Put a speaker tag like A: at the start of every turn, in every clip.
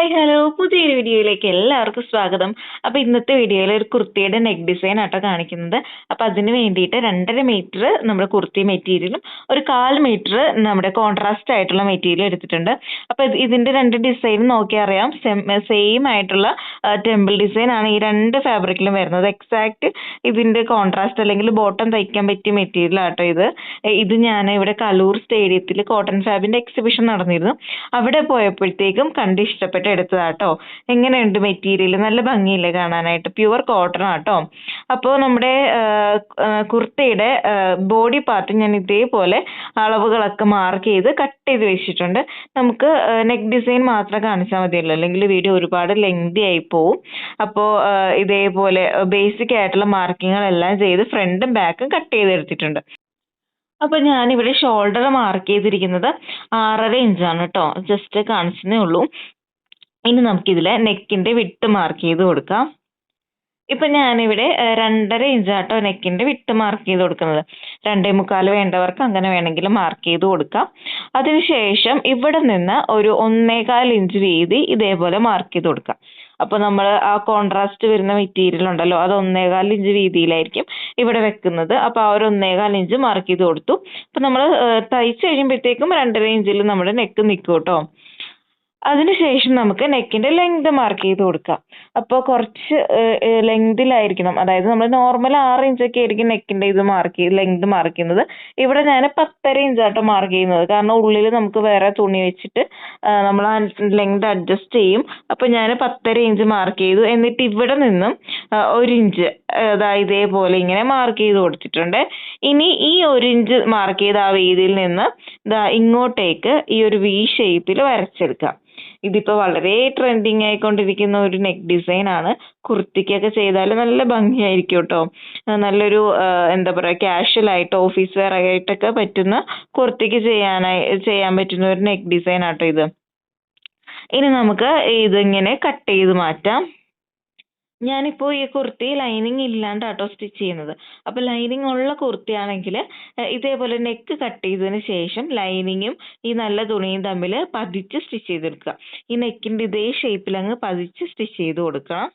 A: Hi hello പുതിയൊരു വീഡിയോയിലേക്ക് എല്ലാവർക്കും സ്വാഗതം. അപ്പോൾ ഇന്നത്തെ വീഡിയോയിൽ ഒരു കുർത്തിയുടെ നെക്ക് ഡിസൈൻ ആട്ടോ കാണിക്കുന്നത്. അപ്പോൾ അതിന് വേണ്ടിയിട്ട് രണ്ടര മീറ്റർ നമ്മുടെ കുർത്തി മെറ്റീരിയലും ഒരു കാൽ മീറ്റർ നമ്മുടെ കോൺട്രാസ്റ്റ് ആയിട്ടുള്ള മെറ്റീരിയൽ എടുത്തിട്ടുണ്ട്. അപ്പോൾ ഇതിന്റെ രണ്ട് ഡിസൈൻ നോക്കിയറിയാം സെയിം ആയിട്ടുള്ള ടെമ്പിൾ ഡിസൈൻ ആണ് ഈ രണ്ട് ഫാബ്രിക്കിലും വരുന്നത്. എക്സാക്ട് ഇതിന്റെ കോൺട്രാസ്റ്റ് അല്ലെങ്കിൽ ബോട്ടം തയ്ക്കാൻ പറ്റിയ മെറ്റീരിയൽ ആട്ടോ ഇത്. ഇത് ഞാൻ ഇവിടെ കലൂർ സ്റ്റേഡിയത്തിൽ കോട്ടൺ ഫാബിന്റെ എക്സിബിഷൻ നടന്നിരുന്നു. അവിടെ പോയപ്പോഴത്തേക്കും കണ്ട് ഇഷ്ടപ്പെട്ട് എടുത്തതാട്ടോ. എങ്ങനെയുണ്ട് മെറ്റീരിയൽ നല്ല ഭംഗിയില്ലേ കാണാനായിട്ട്? പ്യുവർ കോട്ടൺ ആട്ടോ. അപ്പോൾ നമ്മുടെ കുർത്തയുടെ ബോഡി പാർട്ട് ഞാൻ ഇതേപോലെ അളവുകളൊക്കെ മാർക്ക് ചെയ്ത് കട്ട് ചെയ്ത് വെച്ചിട്ടുണ്ട്. നമുക്ക് നെക്ക് ഡിസൈൻ മാത്രം കാണിച്ചാൽ മതിയല്ലോ. അല്ലെങ്കിൽ വീഡിയോ ഒരുപാട് ലെങ്തി ആയി പോവും. അപ്പോൾ ഇതേപോലെ ബേസിക് ആയിട്ടുള്ള മാർക്കിങ്ങുകളെല്ലാം ചെയ്ത് ഫ്രണ്ടും ബാക്കും കട്ട് ചെയ്തെടുത്തിട്ടുണ്ട് അപ്പോൾ ഞാനിവിടെ ഷോൾഡർ മാർക്ക് ചെയ്തിരിക്കുന്നത് ആറര ഇഞ്ചാണ് കേട്ടോ ജസ്റ്റ് കാണിച്ചതേ ഉള്ളൂ. ഇനി നമുക്കിതിലെ നെക്കിന്റെ വിട്ട് മാർക്ക് ചെയ്ത് കൊടുക്കാം. ഇപ്പം ഞാനിവിടെ രണ്ടര ഇഞ്ചാട്ടോ നെക്കിന്റെ വിട്ട് മാർക്ക് ചെയ്ത് കൊടുക്കുന്നത്. രണ്ടേ മുക്കാൽ വേണ്ടവർക്ക് അങ്ങനെ വേണമെങ്കിൽ മാർക്ക് ചെയ്ത് കൊടുക്കാം. അതിനുശേഷം ഇവിടെ നിന്ന് ഒരു ഒന്നേകാൽ ഇഞ്ച് വീതി ഇതേപോലെ മാർക്ക് ചെയ്ത് കൊടുക്കാം. അപ്പോൾ നമ്മൾ ആ കോൺട്രാസ്റ്റ് വരുന്ന മെറ്റീരിയൽ ഉണ്ടല്ലോ അത് ഒന്നേകാൽ ഇഞ്ച് വീതിയിലായിരിക്കും ഇവിടെ വെക്കുന്നത്. അപ്പോൾ ആ ഒരു ഒന്നേകാൽ ഇഞ്ച് മാർക്ക് ചെയ്ത് കൊടുത്തു. അപ്പോൾ നമ്മൾ തയ്ച്ച് കഴിയുമ്പോഴത്തേക്കും രണ്ടര ഇഞ്ചിൽ നമ്മുടെ നെക്ക് നിൽക്കും കേട്ടോ. അതിനുശേഷം നമുക്ക് നെക്കിന്റെ ലെങ്ത് മാർക്ക് ചെയ്ത് കൊടുക്കാം. അപ്പോൾ കുറച്ച് ലെങ്തിലായിരിക്കണം അതായത് നമ്മൾ നോർമൽ ആറ് ഇഞ്ചൊക്കെ ആയിരിക്കും നെക്കിന്റെ ഇത് മാർക്ക് ചെയ്ത് ലെങ്ത് മാർക്ക് ചെയ്യുന്നത്. ഇവിടെ ഞാൻ പത്തര ഇഞ്ചാട്ടോ മാർക്ക് ചെയ്യുന്നത്. കാരണം ഉള്ളിൽ നമുക്ക് വേറെ തുണി വെച്ചിട്ട് നമ്മൾ ആ ലെങ്ത് അഡ്ജസ്റ്റ് ചെയ്യും. അപ്പോൾ ഞാൻ പത്തര ഇഞ്ച് മാർക്ക് ചെയ്തു. എന്നിട്ട് ഇവിടെ നിന്നും ഒരു ഇഞ്ച് അതായത് ഇതേപോലെ ഇങ്ങനെ മാർക്ക് ചെയ്ത് കൊടുത്തിട്ടുണ്ട്. ഇനി ഈ ഒരു ഇഞ്ച് മാർക്ക് ചെയ്ത ആ വീതിയിൽ നിന്ന് ഇങ്ങോട്ടേക്ക് ഈ ഒരു വി ഷേപ്പിൽ വരച്ചെടുക്കാം. ഇതിപ്പോൾ വളരെ ട്രെൻഡിങ് ആയിക്കൊണ്ടിരിക്കുന്ന ഒരു നെക്ക് ഡിസൈൻ ആണ്. കുർത്തിക്കൊക്കെ ചെയ്താൽ നല്ല ഭംഗിയായിരിക്കും കേട്ടോ നല്ലൊരു എന്താ പറയാ കാഷ്വൽ ആയിട്ട് ഓഫീസ് വെയർ ആയിട്ടൊക്കെ പറ്റുന്ന കുർത്തിക്ക് ചെയ്യാനായി ചെയ്യാൻ പറ്റുന്ന ഒരു നെക്ക് ഡിസൈൻ ആട്ടോ ഇത്. ഇനി നമുക്ക് ഇതിങ്ങനെ കട്ട് ചെയ്ത് മാറ്റാം. ഞാനിപ്പോൾ ഈ കുർത്തി ലൈനിങ് ഇല്ലാണ്ടാട്ടോ സ്റ്റിച്ച് ചെയ്യുന്നത്. അപ്പൊ ലൈനിങ് ഉള്ള കുർത്തിയാണെങ്കിൽ ഇതേപോലെ നെക്ക് കട്ട് ചെയ്തതിന് ശേഷം ലൈനിങ്ങും ഈ നല്ല തുണിയും തമ്മിൽ പതിച്ച് സ്റ്റിച്ച് ചെയ്തെടുക്കുക. ഈ നെക്കിന്റെ ഇതേ ഷേപ്പിൽ അങ്ങ് പതിച്ച് സ്റ്റിച്ച് ചെയ്ത് കൊടുക്കണം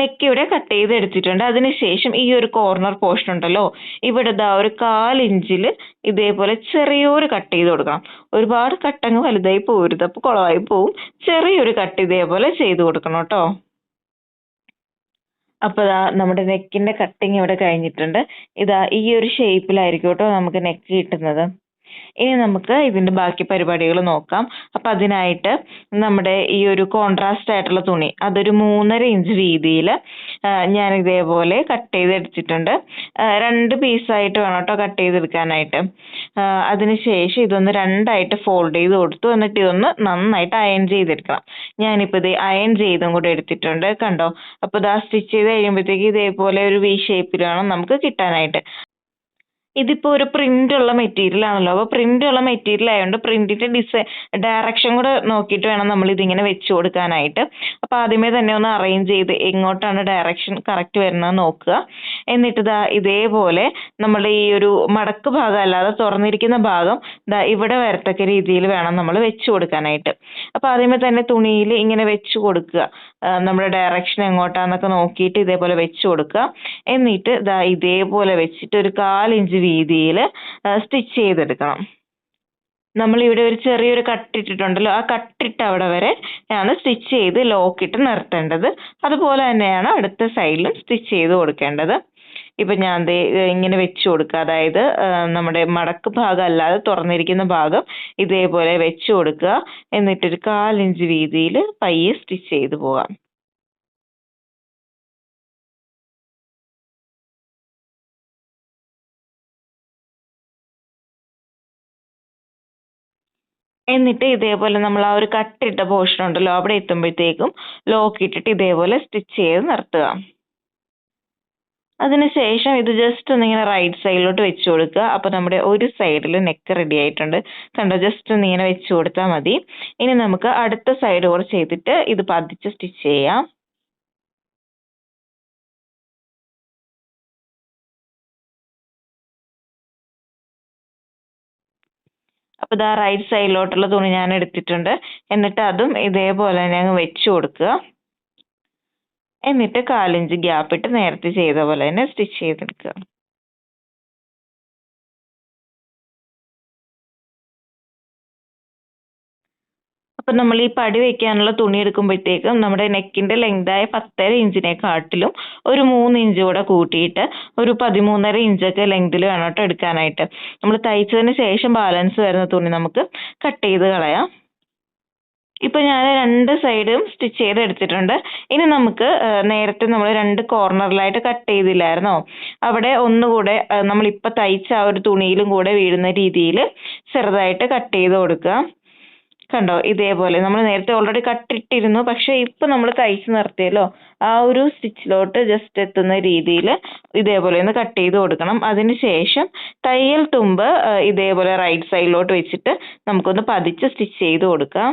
A: നെക്ക് ഇവിടെ കട്ട് ചെയ്ത് എടുത്തിട്ടുണ്ട്. അതിനുശേഷം ഈ ഒരു കോർണർ പോർഷൻ ഉണ്ടല്ലോ ഇവിടെ ദാ ഒരു കാലിഞ്ചിൽ ഇതേപോലെ ചെറിയൊരു കട്ട് ചെയ്ത് കൊടുക്കണം. ഒരുപാട് കട്ടങ്ങ് വലുതായി പോരുത് അപ്പോൾ കുളമായി പോവും. ചെറിയൊരു കട്ട് ഇതേപോലെ ചെയ്ത് കൊടുക്കണം കേട്ടോ. അപ്പോൾ ദാ നമ്മുടെ നെക്കിന്റെ കട്ടിങ് ഇവിടെ കഴിഞ്ഞിട്ടുണ്ട്. ഇതാ ഈ ഒരു ഷേപ്പിലായിരിക്കും കേട്ടോ നമുക്ക് നെക്ക് കിട്ടുന്നത്. ഇനി നമുക്ക് ഇതിന്റെ ബാക്കി പരിപാടികൾ നോക്കാം. അപ്പൊ അതിനായിട്ട് നമ്മുടെ ഈ ഒരു കോൺട്രാസ്റ്റ് ആയിട്ടുള്ള തുണി അതൊരു മൂന്നര ഇഞ്ച് വീതിയിൽ ഞാൻ ഇതേപോലെ കട്ട് ചെയ്തെടുത്തിട്ടുണ്ട്. രണ്ട് പീസായിട്ട് വേണം കേട്ടോ കട്ട് ചെയ്തെടുക്കാനായിട്ട്. അതിനുശേഷം ഇതൊന്ന് രണ്ടായിട്ട് ഫോൾഡ് ചെയ്ത് കൊടുത്തു. എന്നിട്ട് ഇതൊന്ന് നന്നായിട്ട് അയൺ ചെയ്തെടുക്കണം. ഞാനിപ്പോൾ ഇത് അയൺ ചെയ്തും കൂടെ എടുത്തിട്ടുണ്ട് കണ്ടോ? അപ്പോൾ ഇതാ സ്റ്റിച്ച് ചെയ്ത് കഴിയുമ്പോഴത്തേക്ക് ഇതേപോലെ ഒരു വി ഷേപ്പിൽ വേണം നമുക്ക് കിട്ടാനായിട്ട്. ഇതിപ്പോൾ ഒരു പ്രിന്റ് ഉള്ള മെറ്റീരിയൽ ആണല്ലോ. അപ്പോൾ പ്രിന്റ് ഉള്ള മെറ്റീരിയൽ ആയതുകൊണ്ട് പ്രിന്റിന്റെ ഡിസൈൻ ഡയറക്ഷൻ കൂടെ നോക്കിയിട്ട് വേണം നമ്മൾ ഇതിങ്ങനെ വെച്ച് കൊടുക്കാനായിട്ട്. അപ്പോൾ ആദ്യമേ തന്നെ ഒന്ന് അറേഞ്ച് ചെയ്ത് എങ്ങോട്ടാണ് ഡയറക്ഷൻ കറക്റ്റ് വരുന്നത് നോക്കുക. എന്നിട്ട് ഇതാ ഇതേപോലെ നമ്മൾ ഈ ഒരു മടക്ക് ഭാഗം അല്ലാതെ തുറന്നിരിക്കുന്ന ഭാഗം ദാ ഇവിടെ വരത്തക്ക രീതിയിൽ വേണം നമ്മൾ വെച്ച് കൊടുക്കാനായിട്ട്. അപ്പോൾ ആദ്യമേ തന്നെ തുണിയിൽ ഇങ്ങനെ വെച്ച് കൊടുക്കുക. നമ്മുടെ ഡയറക്ഷൻ എങ്ങോട്ടാന്നൊക്കെ നോക്കിയിട്ട് ഇതേപോലെ വെച്ച് കൊടുക്കുക. എന്നിട്ട് ദാ ഇതേപോലെ വെച്ചിട്ട് ഒരു കാലിഞ്ച് വീതിയിൽ സ്റ്റിച്ച് ചെയ്തെടുക്കണം. നമ്മളിവിടെ ഒരു ചെറിയൊരു കട്ടിട്ടിട്ടുണ്ടല്ലോ ആ കട്ടിട്ട് അവിടെ വരെ ആണ് സ്റ്റിച്ച് ചെയ്ത് ലോക്കിട്ട് നിർത്തേണ്ടത്. അതുപോലെ തന്നെയാണ് അടുത്ത സൈഡിലും സ്റ്റിച്ച് ചെയ്ത് കൊടുക്കേണ്ടത്. ഇപ്പം ഞാൻ ദേ ഇങ്ങനെ വെച്ച് കൊടുക്കുക അതായത് നമ്മുടെ മടക്ക് ഭാഗം അല്ലാതെ തുറന്നിരിക്കുന്ന ഭാഗം ഇതേപോലെ വെച്ച് കൊടുക്കുക എന്നിട്ടൊരു കാലിഞ്ച് വീതിയിൽ പയ്യെ സ്റ്റിച്ച് ചെയ്ത് പോകാം എന്നിട്ട് ഇതേപോലെ നമ്മൾ ആ ഒരു കട്ടിട്ട പോർഷൻ ഉണ്ടല്ലോ അവിടെ എത്തുമ്പോഴത്തേക്കും ലോക്ക് ഇട്ടിട്ട് ഇതേപോലെ സ്റ്റിച്ച് ചെയ്ത് നിർത്തുക. അതിനുശേഷം ഇത് ജസ്റ്റ് ഒന്നിങ്ങനെ റൈറ്റ് സൈഡിലോട്ട് വെച്ച് കൊടുക്കുക. അപ്പോൾ നമ്മുടെ ഒരു സൈഡിൽ നെക്ക് റെഡി ആയിട്ടുണ്ട്. കണ്ടോ? ജസ്റ്റ് ഒന്നിങ്ങനെ വെച്ച് കൊടുത്താൽ മതി. ഇനി നമുക്ക് അടുത്ത സൈഡ് കൂടെ ചെയ്തിട്ട് ഇത് പതിച്ച് സ്റ്റിച്ച് ചെയ്യാം. അപ്പോൾ ഇതാ റൈറ്റ് സൈഡിലോട്ടുള്ള തുണി ഞാൻ എടുത്തിട്ടുണ്ട്. എന്നിട്ട് അതും ഇതേപോലെ തന്നെ അങ്ങ് വെച്ച് കൊടുക്കുക. എന്നിട്ട് കാലിഞ്ച് ഗ്യാപ്പ് ഇട്ട് നേരത്തെ ചെയ്ത പോലെ തന്നെ സ്റ്റിച്ച് ചെയ്തെടുക്കുക. അപ്പം നമ്മൾ ഈ പടി വെക്കാനുള്ള തുണി എടുക്കുമ്പോഴത്തേക്കും നമ്മുടെ നെക്കിന്റെ ലെങ്തായ പത്തര ഇഞ്ചിനെക്കാട്ടിലും ഒരു മൂന്ന് ഇഞ്ച് കൂടെ കൂട്ടിയിട്ട് ഒരു പതിമൂന്നര ഇഞ്ചൊക്കെ ലെങ്തിൽ വേണം കേട്ടോ എടുക്കാനായിട്ട്. നമ്മൾ തയ്ച്ചതിന് ശേഷം ബാലൻസ് വരുന്ന തുണി നമുക്ക് കട്ട് ചെയ്ത് കളയാം. ഇപ്പൊ ഞാൻ രണ്ട് സൈഡും സ്റ്റിച്ച് ചെയ്ത് എടുത്തിട്ടുണ്ട്. ഇനി നമുക്ക് നേരത്തെ നമ്മൾ രണ്ട് കോർണറിലായിട്ട് കട്ട് ചെയ്തില്ലായിരുന്നോ? അവിടെ ഒന്നുകൂടെ നമ്മൾ നമ്മളിപ്പോ തയ്ച്ച ആ ഒരു തുണിയിലും കൂടെ വീഴുന്ന രീതിയിൽ ചെറുതായിട്ട് കട്ട് ചെയ്ത് കൊടുക്കുക കണ്ടോ? ഇതേപോലെ. നമ്മൾ നേരത്തെ ഓൾറെഡി കട്ടിട്ടിരുന്നു പക്ഷെ ഇപ്പൊ നമ്മൾ തയ്ച്ച് നിർത്തിയല്ലോ. ആ ഒരു സ്റ്റിച്ചിലോട്ട് ജസ്റ്റ് എത്തുന്ന രീതിയിൽ ഇതേപോലെ ഒന്ന് കട്ട് ചെയ്ത് കൊടുക്കണം. അതിന് ശേഷം തയ്യൽ തുമ്പ് ഇതേപോലെ റൈറ്റ് സൈഡിലോട്ട് വെച്ചിട്ട് നമുക്കൊന്ന് പതിച്ച് സ്റ്റിച്ച് ചെയ്ത് കൊടുക്കാം.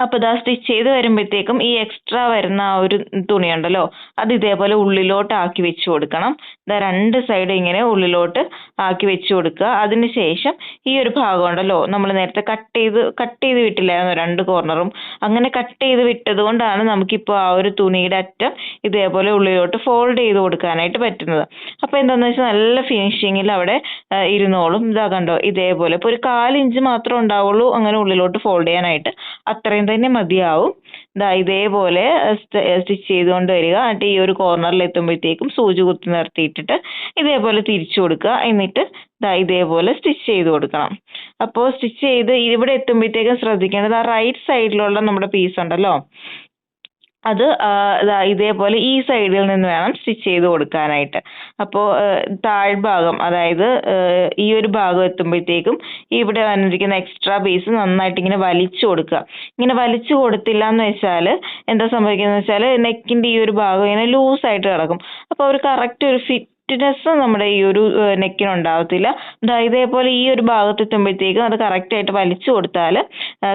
A: അപ്പോൾ ഇതാ സ്റ്റിച്ച് ചെയ്ത് വരുമ്പോഴത്തേക്കും ഈ എക്സ്ട്രാ വരുന്ന ആ ഒരു തുണിയുണ്ടല്ലോ അത് ഇതേപോലെ ഉള്ളിലോട്ട് ആക്കി വെച്ച് കൊടുക്കണം. രണ്ട് സൈഡ് ഇങ്ങനെ ഉള്ളിലോട്ട് ആക്കി വെച്ച് കൊടുക്കുക. അതിന് ശേഷം ഈ ഒരു ഭാഗം ഉണ്ടല്ലോ നമ്മൾ നേരത്തെ കട്ട് ചെയ്ത് കട്ട് ചെയ്ത് വിട്ടില്ലായിരുന്നു? രണ്ട് കോർണറും അങ്ങനെ കട്ട് ചെയ്ത് വിട്ടത് കൊണ്ടാണ് നമുക്കിപ്പോൾ ആ ഒരു തുണിയുടെ അറ്റം ഇതേപോലെ ഉള്ളിലോട്ട് ഫോൾഡ് ചെയ്ത് കൊടുക്കാനായിട്ട് പറ്റുന്നത്. അപ്പോൾ എന്താണെന്ന് വെച്ചാൽ നല്ല ഫിനിഷിങ്ങിൽ അവിടെ ഇരുന്നോളും. ഇതാ കണ്ടോ ഇതേപോലെ. ഇപ്പോൾ ഒരു കാലിഞ്ച് മാത്രമേ ഉണ്ടാവുള്ളൂ അങ്ങനെ ഉള്ളിലോട്ട് ഫോൾഡ് ചെയ്യാനായിട്ട്. അത്രയും തന്നെ മതിയാവും. ദാ ഇതേപോലെ സ്റ്റിച്ച് ചെയ്തുകൊണ്ട് വരിക. എന്നിട്ട് ഈ ഒരു കോർണറിൽ എത്തുമ്പോഴത്തേക്കും സൂചി കുത്തി നിർത്തിയിട്ടിട്ട് ഇതേപോലെ തിരിച്ചു കൊടുക്കുക. എന്നിട്ട് ദാ ഇതേപോലെ സ്റ്റിച്ച് ചെയ്ത് കൊടുക്കണം. അപ്പോൾ സ്റ്റിച്ച് ചെയ്ത് ഇവിടെ എത്തുമ്പോഴത്തേക്കും ശ്രദ്ധിക്കേണ്ടത് ആ റൈറ്റ് സൈഡിലുള്ള നമ്മുടെ പീസ് ഉണ്ടല്ലോ. അത് ഇതേപോലെ ഈ സൈഡിൽ നിന്ന് വേണം സ്റ്റിച്ച് ചെയ്ത് കൊടുക്കാനായിട്ട്. അപ്പോൾ താഴ്ഭാഗം അതായത് ഈ ഒരു ഭാഗം എത്തുമ്പോഴത്തേക്കും ഇവിടെ വന്നിരിക്കുന്ന എക്സ്ട്രാ പീസ് നന്നായിട്ട് ഇങ്ങനെ വലിച്ചു കൊടുക്കുക. ഇങ്ങനെ വലിച്ചു കൊടുത്തില്ല എന്ന് വെച്ചാൽ എന്താ സംഭവിക്കുന്നത് വെച്ചാൽ നെക്കിന്റെ ഈ ഒരു ഭാഗം ഇങ്ങനെ ലൂസ് ആയിട്ട് കിടക്കും. അപ്പോൾ ഒരു കറക്റ്റ് ഒരു ഫിറ്റ്നെസ് നമ്മുടെ ഈ ഒരു നെക്കിന് ഉണ്ടാവത്തില്ല. ദാ ഇതേപോലെ ഈ ഒരു ഭാഗത്ത് എത്തുമ്പോഴത്തേക്കും അത് കറക്റ്റ് ആയിട്ട് വലിച്ചു കൊടുത്താൽ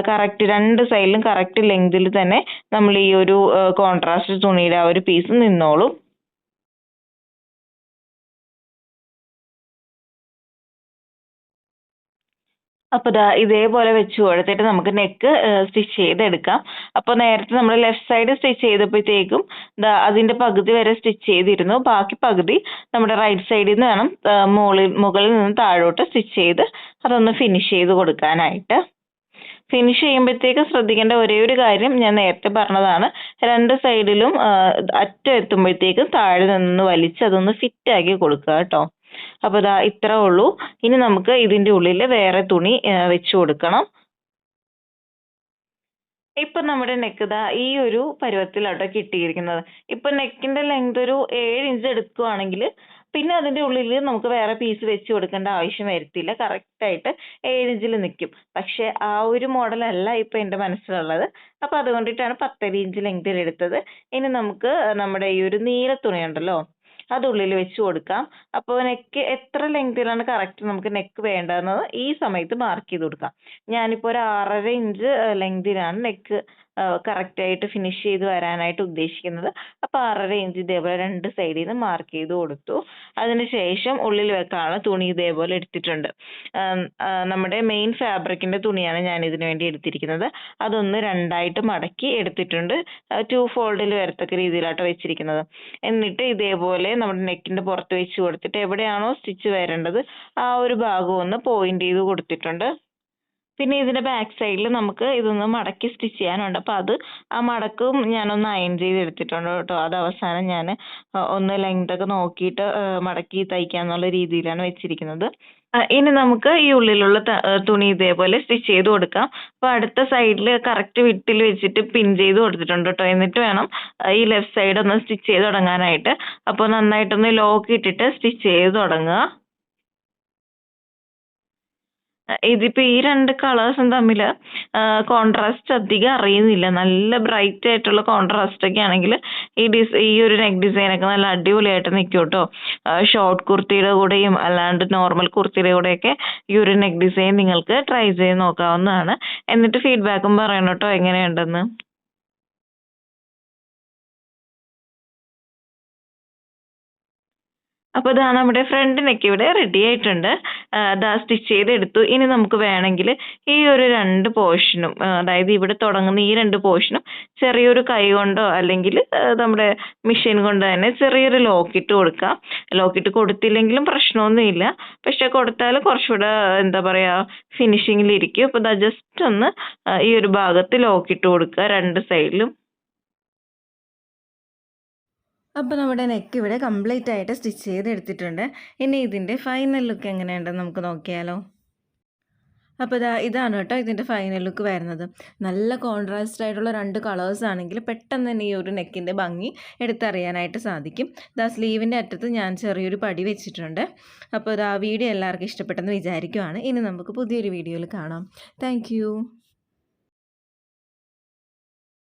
A: കറക്റ്റ് രണ്ട് സൈഡിലും കറക്റ്റ് ലെങ്തിൽ തന്നെ നമ്മൾ ഈ ഒരു കോൺട്രാസ്റ്റ് തുണിയുടെ ആ ഒരു പീസ് നിന്നോളും. അപ്പോൾ ദാ ഇതേപോലെ വെച്ച് കൊടുത്തിട്ട് നമുക്ക് നെക്ക് സ്റ്റിച്ച് ചെയ്തെടുക്കാം. അപ്പോൾ നേരത്തെ നമ്മൾ ലെഫ്റ്റ് സൈഡ് സ്റ്റിച്ച് ചെയ്തപ്പോഴത്തേക്കും ദാ അതിന്റെ പകുതി വരെ സ്റ്റിച്ച് ചെയ്തിരുന്നു. ബാക്കി പകുതി നമ്മുടെ റൈറ്റ് സൈഡിൽ നിന്ന് വേണം മുകളിൽ മുകളിൽ നിന്ന് താഴോട്ട് സ്റ്റിച്ച് ചെയ്ത് അതൊന്ന് ഫിനിഷ് ചെയ്ത് കൊടുക്കാനായിട്ട്. ഫിനിഷ് ചെയ്യുമ്പോഴത്തേക്ക് ശ്രദ്ധിക്കേണ്ട ഒരേ ഒരു കാര്യം ഞാൻ നേരത്തെ പറഞ്ഞതാണ്. രണ്ട് സൈഡിലും അറ്റം എത്തുമ്പോഴത്തേക്കും താഴെ നിന്ന് വലിച്ച് അതൊന്ന് ഫിറ്റ് ആക്കി കൊടുക്കുക കേട്ടോ. അപ്പോൾ ഇതാ ഇത്രേ ഉള്ളൂ. ഇനി നമുക്ക് ഇതിന്റെ ഉള്ളിൽ വേറെ തുണി വെച്ച് കൊടുക്കണം. ഇപ്പൊ നമ്മുടെ നെക്ക് ഇതാ ഈ ഒരു പരുവത്തിലാട്ടോ കിട്ടിയിരിക്കുന്നത്. ഇപ്പൊ നെക്കിന്റെ ലെങ്ത് ഒരു ഏഴ് ഇഞ്ച് എടുക്കുവാണെങ്കിൽ പിന്നെ അതിന്റെ ഉള്ളിൽ നമുക്ക് വേറെ പീസ് വെച്ച് കൊടുക്കേണ്ട ആവശ്യം ആയിട്ട് ഏഴ് ഇഞ്ചിൽ നിൽക്കും പക്ഷെ ആ ഒരു മോഡലല്ല ഇപ്പൊ എന്റെ മനസ്സിലുള്ളത്. അപ്പൊ അതുകൊണ്ടിട്ടാണ് പത്തര ഇഞ്ച് ലെങ്തിൽ എടുത്തത്. ഇനി നമുക്ക് നമ്മുടെ ഈ ഒരു നീല തുണി ഉണ്ടല്ലോ അത് ഉള്ളിൽ വെച്ച് കൊടുക്കാം. അപ്പോൾ നെക്ക് എത്ര ലെങ്തിലാണ് കറക്റ്റ് നമുക്ക് നെക്ക് വേണ്ടതെന്നത് ഈ സമയത്ത് മാർക്ക് ചെയ്ത് കൊടുക്കാം. ഞാനിപ്പോൾ ഒരു ആറര ഇഞ്ച് ലെങ്തിലാണ് നെക്ക് കറക്റ്റ് ആയിട്ട് ഫിനിഷ് ചെയ്ത് വരാനായിട്ട് ഉദ്ദേശിക്കുന്നത്. അപ്പോൾ ആറര ഇഞ്ച് ഇതേപോലെ രണ്ട് സൈഡിൽ നിന്ന് മാർക്ക് ചെയ്ത് കൊടുത്തു. അതിനുശേഷം ഉള്ളിൽ വെക്കാനുള്ള തുണി ഇതേപോലെ എടുത്തിട്ടുണ്ട്. നമ്മുടെ മെയിൻ ഫാബ്രിക്കിന്റെ തുണിയാണ് ഞാൻ ഇതിനു വേണ്ടി എടുത്തിരിക്കുന്നത്. അതൊന്ന് രണ്ടായിട്ട് മടക്കി എടുത്തിട്ടുണ്ട്. ടു ഫോൾഡിൽ വരത്തക്ക രീതിയിലാട്ടോ വെച്ചിരിക്കുന്നത്. എന്നിട്ട് ഇതേപോലെ നമ്മുടെ നെക്കിന്റെ പുറത്ത് വെച്ച് കൊടുത്തിട്ട് എവിടെയാണോ സ്റ്റിച്ച് വരേണ്ടത് ആ ഒരു ഭാഗം ഒന്ന് പോയിന്റ് ചെയ്ത് കൊടുത്തിട്ടുണ്ട്. പിന്നെ ഇതിന്റെ ബാക്ക് സൈഡിൽ നമുക്ക് ഇതൊന്ന് മടക്കി സ്റ്റിച്ച് ചെയ്യാനുണ്ട്. അപ്പൊ അത് ആ മടക്കും ഞാനൊന്ന് അയൺ ചെയ്ത് എടുത്തിട്ടുണ്ട് കേട്ടോ. അത് അവസാനം ഞാൻ ഒന്ന് ലെങ്ത് ഒക്കെ നോക്കിയിട്ട് മടക്കി തയ്ക്കാന്നുള്ള രീതിയിലാണ് വെച്ചിരിക്കുന്നത്. ഇനി നമുക്ക് ഈ ഉള്ളിലുള്ള തുണി ഇതേപോലെ സ്റ്റിച്ച് ചെയ്ത് കൊടുക്കാം. അപ്പൊ അടുത്ത സൈഡിൽ കറക്റ്റ് വിട്ടിൽ വെച്ചിട്ട് പിൻ ചെയ്ത് കൊടുത്തിട്ടുണ്ട് കേട്ടോ. എന്നിട്ട് വേണം ഈ ലെഫ്റ്റ് സൈഡ് ഒന്ന് സ്റ്റിച്ച് ചെയ്ത് തുടങ്ങാനായിട്ട്. അപ്പോൾ നന്നായിട്ടൊന്ന് ലോക്ക് ഇട്ടിട്ട് സ്റ്റിച്ച് ചെയ്ത് തുടങ്ങുക. ഇതിപ്പോ ഈ രണ്ട് കളേഴ്സും തമ്മിൽ കോൺട്രാസ്റ്റ് അധികം അറിയുന്നില്ല. നല്ല ബ്രൈറ്റ് ആയിട്ടുള്ള കോൺട്രാസ്റ്റ് ഒക്കെ ആണെങ്കിൽ ഈ ഡിസ് ഈ ഒരു നെക്ക് ഡിസൈൻ ഒക്കെ നല്ല അടിപൊളിയായിട്ട് നിൽക്കും കേട്ടോ ഷോർട്ട് കുർത്തിയുടെ കൂടെയും അല്ലാണ്ട് നോർമൽ കുർത്തിയുടെ കൂടെയൊക്കെ ഈ ഒരു നെക്ക് ഡിസൈൻ നിങ്ങൾക്ക് ട്രൈ ചെയ്ത് നോക്കാവുന്നതാണ്. എന്നിട്ട് ഫീഡ്ബാക്കും പറയണം കേട്ടോ എങ്ങനെയുണ്ടെന്ന്. അപ്പോൾ ഇതാ നമ്മുടെ ഫ്രണ്ട് ഇവിടെ റെഡി ആയിട്ടുണ്ട്. ഇതാ സ്റ്റിച്ച് ചെയ്തെടുത്തു. ഇനി നമുക്ക് വേണമെങ്കിൽ ഈ ഒരു രണ്ട് പോർഷനും അതായത് ഇവിടെ തുടങ്ങുന്ന ഈ രണ്ട് പോർഷനും ചെറിയൊരു കൈ കൊണ്ടോ അല്ലെങ്കിൽ നമ്മുടെ മെഷീൻ കൊണ്ട് തന്നെ ചെറിയൊരു ലോക്കിട്ട് കൊടുക്കാം. ലോക്കിട്ട് കൊടുത്തില്ലെങ്കിലും പ്രശ്നമൊന്നുമില്ല പക്ഷെ കൊടുത്താൽ കുറച്ചുകൂടെ എന്താ പറയുക ഫിനിഷിങ്ങിലിരിക്കും അപ്പോൾ ദാ ജസ്റ്റ് ഒന്ന് ഈ ഒരു ഭാഗത്ത് ലോക്കിട്ട് കൊടുക്കുക. രണ്ട് സൈഡിലും
B: അപ്പോൾ നമ്മുടെ നെക്ക് ഇവിടെ കംപ്ലീറ്റ് ആയിട്ട് സ്റ്റിച്ച് ചെയ്തെടുത്തിട്ടുണ്ട്. ഇനി ഇതിന്റെ ഫൈനൽ ലുക്ക് എങ്ങനെയുണ്ടെന്ന് നമുക്ക് നോക്കിയാലോ. അപ്പോൾ ഇതാ ഇതാണ് കേട്ടോ ഇതിന്റെ ഫൈനൽ ലുക്ക് വരുന്നത്. നല്ല കോൺട്രാസ്റ്റ് ആയിട്ടുള്ള രണ്ട് കളേഴ്സ് ആണെങ്കിൽ പെട്ടെന്ന് തന്നെ ഈ ഒരു നെക്കിന്റെ ഭംഗി എടുത്തറിയാനായിട്ട് സാധിക്കും. ഇതാ സ്ലീവിന്റെ അറ്റത്ത് ഞാൻ ചെറിയൊരു പടി വെച്ചിട്ടുണ്ട്. അപ്പോൾ ഇതാ വീഡിയോ എല്ലാവർക്കും ഇഷ്ടപ്പെട്ടെന്ന് വിചാരിക്കുവാണ്. ഇനി നമുക്ക് പുതിയൊരു വീഡിയോയിൽ കാണാം. താങ്ക്